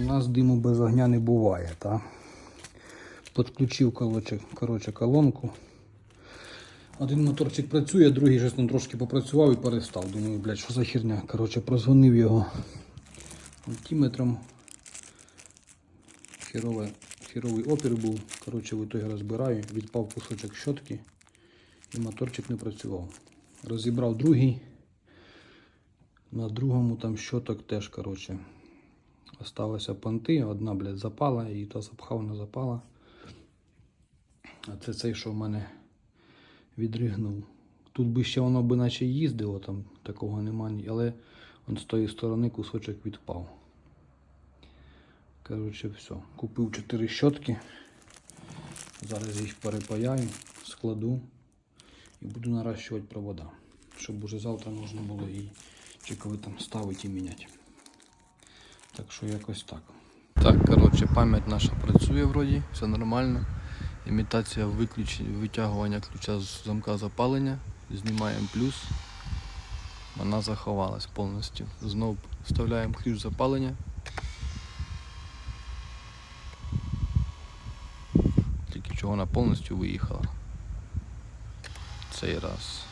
нас диму без огня не буває, та? Підключив коротше, коротше, колонку. Один моторчик працює, другий щось трошки попрацював і перестав. Думаю, блядь, що за херня. Коротше, прозвонив його мультиметром. Херове, херовий опір був. Коротше, в итогі розбираю, відпав кусочок щотки і моторчик не працював. Розібрав другий. На другому там щоток теж, коротше, осталися понти. Одна, блядь, запала, і то запхав, не запала. А це цей, що в мене відригнув. Тут би ще воно би наче їздило, там такого нема, ні- але он з тої сторони кусочок відпав. Коротше, все. Купив 4 щотки. Зараз їх перепаяю, складу і буду наращувати провода. Щоб уже завтра можна було і чи коли там ставити і міняти. Так що якось так. Так, коротше, пам'ять наша працює вроді, все нормально. Імітація виключення, витягування ключа з замка запалення. Знімаємо плюс. Вона заховалась повністю. Знову вставляємо ключ запалення. Тільки чого вона повністю виїхала. Цей раз.